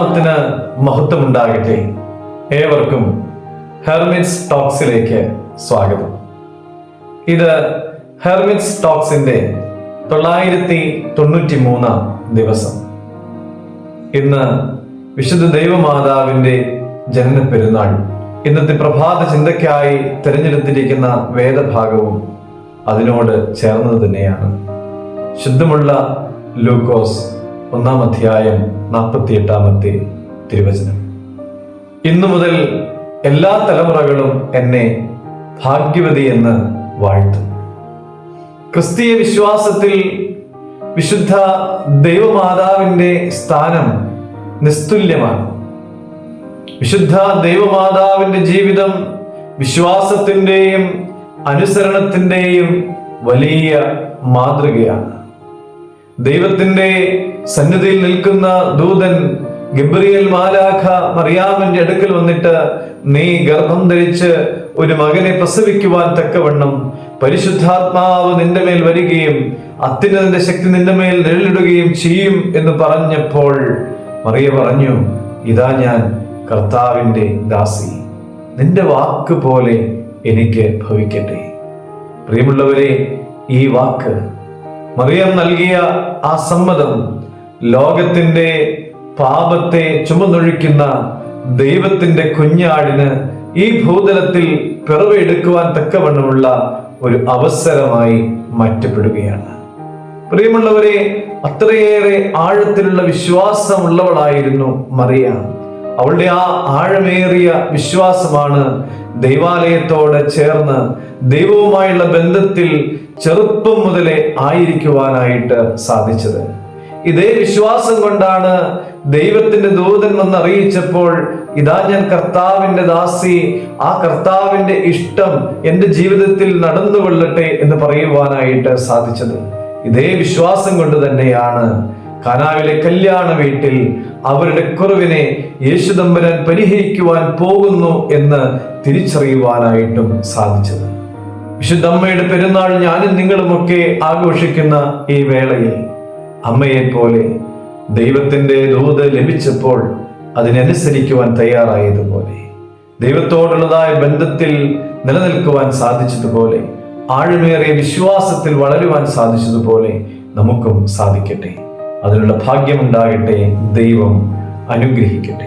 നാമത്തിന് മഹത്വമുണ്ടാകട്ടെ. ഏവർക്കും ഹെർമിറ്റ്സ് ടോക്സിലേക്ക് സ്വാഗതം. ഇത് ഹെർമിറ്റ്സ് ടോക്സിന്റെ തൊള്ളായിരത്തി തൊണ്ണൂറ്റി മൂന്നാം ദിവസം. ഇന്ന് വിശുദ്ധ ദൈവമാതാവിന്റെ ജനന പെരുന്നാൾ ഇന്നത്തെ പ്രഭാത ചിന്തയ്ക്കായി തിരഞ്ഞെടുത്തിരിക്കുന്ന വേദഭാഗവും അതിനോട് ചേർന്നത് തന്നെയാണ്. ശുദ്ധമുള്ള ലൂക്കോസ് ഒന്നാം അധ്യായം നാൽപ്പത്തി എട്ടാമത്തെ തിരുവചനം. ഇന്നു മുതൽ എല്ലാ തലമുറകളും എന്നെ ഭാഗ്യവതി എന്ന് വാഴ്ത്തും. ക്രിസ്തീയ വിശ്വാസത്തിൽ വിശുദ്ധ ദൈവമാതാവിന്റെ സ്ഥാനം നിസ്തുല്യമാണ്. വിശുദ്ധ ദൈവമാതാവിന്റെ ജീവിതം വിശ്വാസത്തിന്റെയും അനുസരണത്തിന്റെയും വലിയ മാതൃകയാണ്. ദൈവത്തിന്റെ സന്നിധിയിൽ നിൽക്കുന്ന ദൂതൻ ഗബ്രിയേൽ മാലാഖ മറിയാമിന്റെ അടുക്കൽ വന്നിട്ട് നീ ഗർഭം ധരിച്ച് ഒരു മകനെ പ്രസവിക്കുവാൻ തക്കവണ്ണം പരിശുദ്ധാത്മാവ് നിന്റെ മേൽ വരികയും അത്യുന്നതിന്റെ ശക്തി നിന്റെ മേൽ നിഴലിടുകയും ചെയ്യും എന്ന് പറഞ്ഞപ്പോൾ മറിയ പറഞ്ഞു ഇതാ ഞാൻ കർത്താവിന്റെ ദാസി. നിന്റെ വാക്ക് പോലെ എനിക്ക് ഭവിക്കട്ടെ. പ്രിയമുള്ളവരെ ഈ വാക്ക് മറിയം നൽകിയ ആ സമ്മതം ലോകത്തിന്റെ പാപത്തെ ചുമന്നൊഴിക്കുന്ന ദൈവത്തിന്റെ കുഞ്ഞാടിന് ഈ ഭൂതലത്തിൽ പിറവെടുക്കുവാൻ തക്കവണ്ണമുള്ള ഒരു അവസരമായി മാറ്റപ്പെടുകയാണ്. പ്രിയമുള്ളവരെ അത്രയേറെ ആഴത്തിലുള്ള വിശ്വാസമുള്ളവളായിരുന്നു മറിയ. അവളുടെ ആ ആഴമേറിയ വിശ്വാസമാണ് ദൈവാലയത്തോട് ചേർന്ന് ദൈവവുമായുള്ള ബന്ധത്തിൽ ചെറുപ്പം മുതലേ ആയിരിക്കുവാനായിട്ട് സാധിച്ചത്. ഇതേ വിശ്വാസം കൊണ്ടാണ് ദൈവത്തിന്റെ ദൂതൻ വന്ന് അറിയിച്ചപ്പോൾ ഇതാ ഞാൻ കർത്താവിന്റെ ദാസി ആ കർത്താവിന്റെ ഇഷ്ടം എന്റെ ജീവിതത്തിൽ നടന്നുകൊള്ളട്ടെ എന്ന് പറയുവാനായിട്ട് സാധിച്ചത്. ഇതേ വിശ്വാസം കൊണ്ട് തന്നെയാണ് കനാവിലെ കല്യാണ വീട്ടിൽ അവരുടെ കുറവിനെ യേശുദമ്പരൻ പരിഹരിക്കുവാൻ പോകുന്നു എന്ന് തിരിച്ചറിയുവാനായിട്ടും സാധിച്ചത്. വിശുദ്ധമ്മയുടെ പെരുന്നാൾ ഞാനും നിങ്ങളുമൊക്കെ ആഘോഷിക്കുന്ന ഈ വേളയിൽ അമ്മയെ പോലെ ദൈവത്തിന്റെ ദൂത് ലഭിച്ചപ്പോൾ അതിനനുസരിക്കുവാൻ തയ്യാറായതുപോലെ ദൈവത്തോടുള്ളതായ ബന്ധത്തിൽ നിലനിൽക്കുവാൻ സാധിച്ചതുപോലെ ആഴമേറിയ വിശ്വാസത്തിൽ വളരുവാൻ സാധിച്ചതുപോലെ നമുക്കും സാധിക്കട്ടെ. അതിനുള്ള ഭാഗ്യമുണ്ടാകട്ടെ ദൈവം അനുഗ്രഹിക്കട്ടെ.